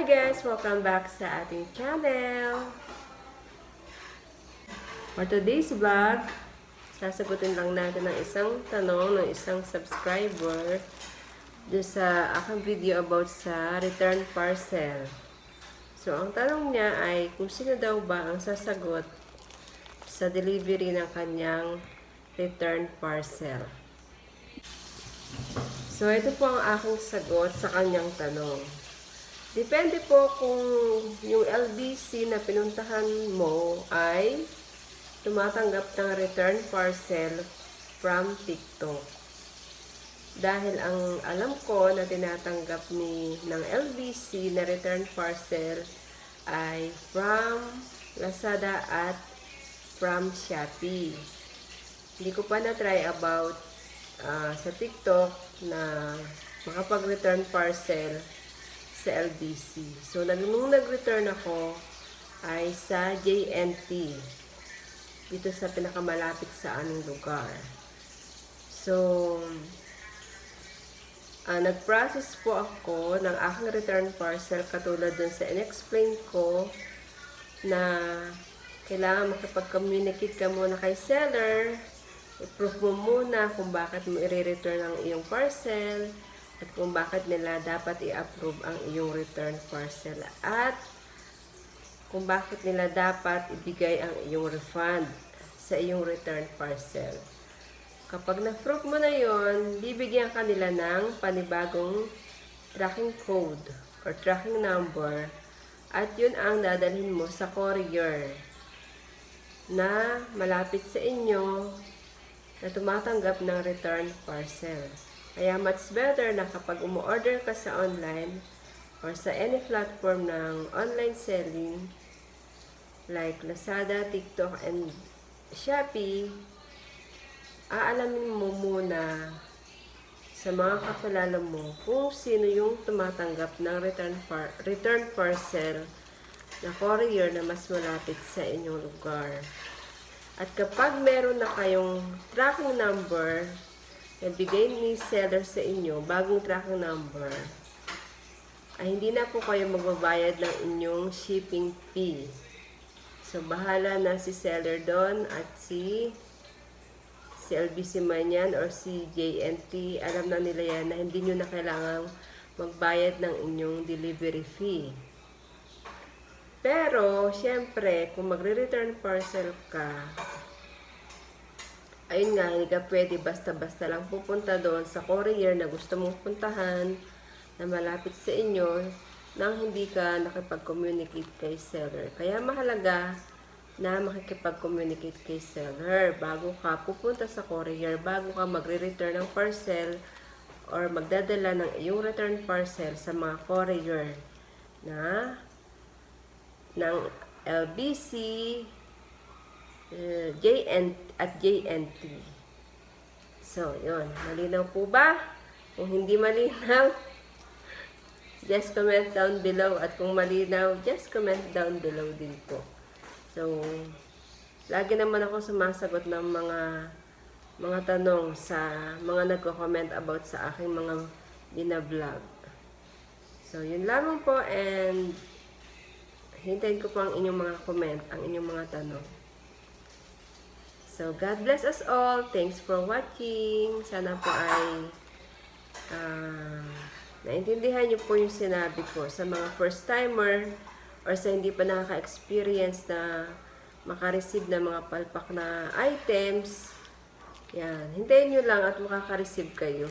Hi guys! Welcome back sa ating channel! For today's vlog, sasagutin lang natin ang isang tanong ng isang subscriber doon sa aking video about sa return parcel. So, ang tanong niya ay kung sino daw ba ang sasagot sa delivery ng kanyang return parcel. So, ito po ang aking sagot sa kanyang tanong. Depende po kung yung LBC na pinuntahan mo ay tumatanggap ng return parcel from TikTok. Dahil ang alam ko na tinatanggap ni ng LBC na return parcel ay from Lazada at from Shopee. Hindi ko pa na-try about ah, sa TikTok na makapag-return parcel sa LBC. So, nung nag-return ako ay sa JNT. Dito sa pinakamalapit sa aming lugar. So, ah, nag-process po ako ng aking return parcel katulad dun sa in-explain ko na kailangan makipag-communicate ka muna kay seller, i-proof mo muna kung bakit mo i-return ang iyong parcel, at kung bakit nila dapat i-approve ang iyong return parcel, at kung bakit nila dapat ibigay ang iyong refund sa iyong return parcel. Kapag na-proof mo na yon, bibigyan ka nila ng panibagong tracking code or tracking number at yun ang dadalhin mo sa courier na malapit sa inyo na tumatanggap ng return parcel. Kaya much better na kapag umu-order ka sa online or sa any platform ng online selling like Lazada, TikTok, and Shopee, aalamin mo muna sa mga kakilala mo kung sino yung tumatanggap ng return, par- return parcel na courier na mas malapit sa inyong lugar. At kapag meron na kayong tracking number na bigay ni seller sa inyo, bagong tracking number, ay hindi na po kayo magbabayad ng inyong shipping fee. So, bahala na si seller doon at si si LBC man or si JNT, alam na nila yan na hindi nyo na kailangang magbayad ng inyong delivery fee. Pero, syempre, kung magre-return parcel ka, ayun nga, hindi ka pwede basta-basta lang pupunta doon sa courier na gusto mong puntahan na malapit sa inyo nang hindi ka nakipag-communicate kay seller. Kaya mahalaga na makikipag-communicate kay seller bago ka pupunta sa courier, bago ka magre-return ng parcel or magdadala ng iyong return parcel sa mga courier na ng LBC, uh, JN at JNT. So, yun. Malinaw po ba? Kung hindi malinaw, just comment down below. At kung malinaw, just comment down below din po. So, lagi naman ako sumasagot ng mga mga tanong sa mga nagko-comment about sa aking mga binablog. So, yun lamang po and hintayin ko po ang inyong mga comment, ang inyong mga tanong. So, God bless us all. Thanks for watching. Sana po ay ah, naintindihan niyo po yung sinabi ko sa mga first timer or sa hindi pa nakaka-experience na makareceive ng mga palpak na items. Yan. Hintayin nyo lang at makaka-receive kayo.